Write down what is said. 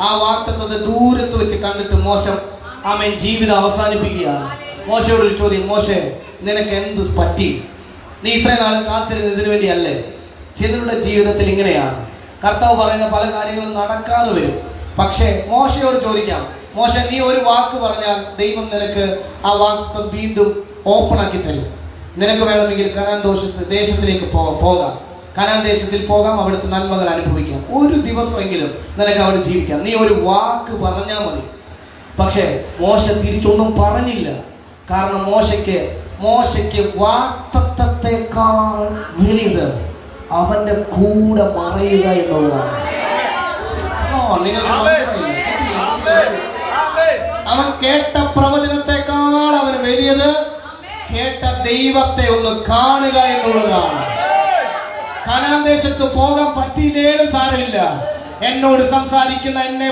ആ വാക്തത്വത്തെ ദൂരത്ത് വെച്ച് കണ്ടിട്ട് മോശം ആമൻ ജീവിതം അവസാനിപ്പിക്കുകയാണ്. മോശയോട് ഒരു ചോദ്യം മോശെ നിനക്ക് എന്ത് പറ്റി? നീ ഇത്രയും കാലം കാത്തിരുന്നത് ഇതിനു വേണ്ടിയല്ലേ? ചിലരുടെ ജീവിതത്തിൽ ഇങ്ങനെയാണ്. കർത്താവ് പറയുന്ന പല കാര്യങ്ങളും നടക്കാതെ വരും. പക്ഷേ മോശയോട് ചോദിക്കാം മോശ നീ ഒരു വാക്ക് പറഞ്ഞാൽ ദൈവം നിനക്ക് ആ വാക്തത്വം വീണ്ടും ഓപ്പൺ ആക്കി തരും. നിനക്ക് വേണമെങ്കിൽ കനാൻ ദോഷത്ത് ദേശത്തിലേക്ക് പോകാം. കനാൻ ദേശത്തിൽ പോകാം അവിടുത്തെ നന്മകൾ അനുഭവിക്കാം. ഒരു ദിവസമെങ്കിലും നിനക്ക് അവിടെ ജീവിക്കാം. നീ ഒരു വാക്ക് പറഞ്ഞാൽ മതി. പക്ഷേ മോശ തിരിച്ചൊന്നും പറഞ്ഞില്ല. കാരണം മോശയ്ക്ക് മോശയ്ക്ക് വാക്തത്വത്തെക്കാൾ വലുത് അവന്റെ കൂടെ മറയുക എന്നുള്ളതാണ്. അവൻ കേട്ട പ്രവചനത്തെക്കാൾ അവന് വലിയത് കേട്ട ദൈവത്തെ ഒന്ന് കാണുക എന്നുള്ളതാണ്. കനാദേശത്ത് പോകാൻ പറ്റിയില്ലേലും സാരമില്ല. എന്നോട് സംസാരിക്കുന്ന എന്നെ